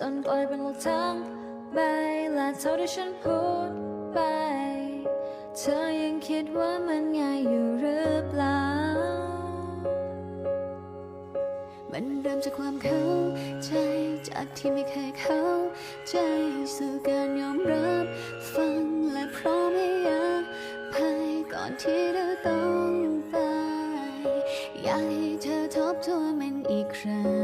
จนกลายเป็นหลักทั้งใบและเท่าที่ฉันพูดไป เธอยังคิดว่ามันง่ายอยู่หรือเปล่า มันเริ่มจากความเข้าใจจากที่ไม่เคยเข้าใจสู่การยอมรับฟังและพร้อมให้อภัยก่อนที่เธอต้องไปอยากให้เธอทบทวนมันอีกครั้ง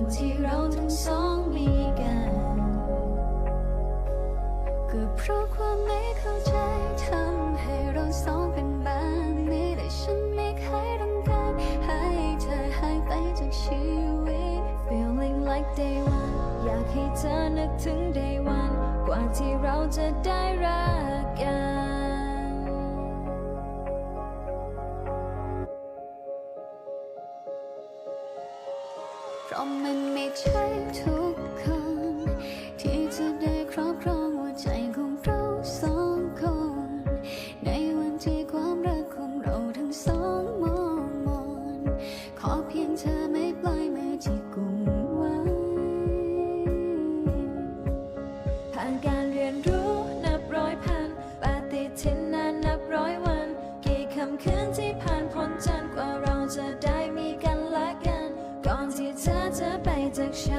วันที่เราทั้งสองมีกัน ก็เพราะความไม่เข้าใจทำให้เราสองเป็นแบบนี้แต่ฉันไม่เคยต้องการให้เธอหายไปจากชีวิต feeling like day one อยากให้เธอนึกถึง day one กว่าที่เราจะได้รักกัน เพราะมันไม่ใช่ทุกคน จะ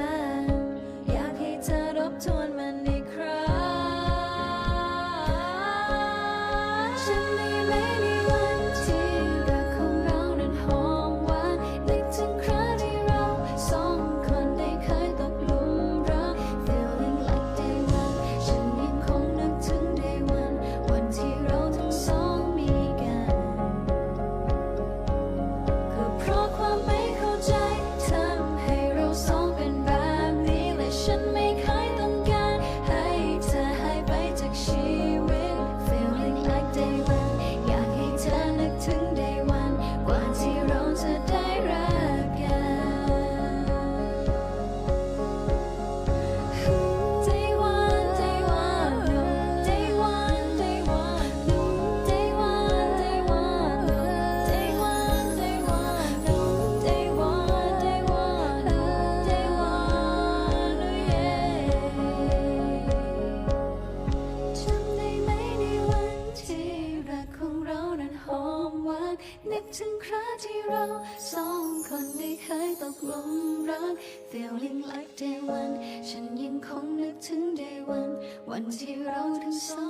ากของเรานั้นหอมหวานนึกถึงคราที่เราสองคนได้เคยตกหลุมรัก feeling like day one ฉันยังคงนึกถึง day one วันที่เราทั้งสอง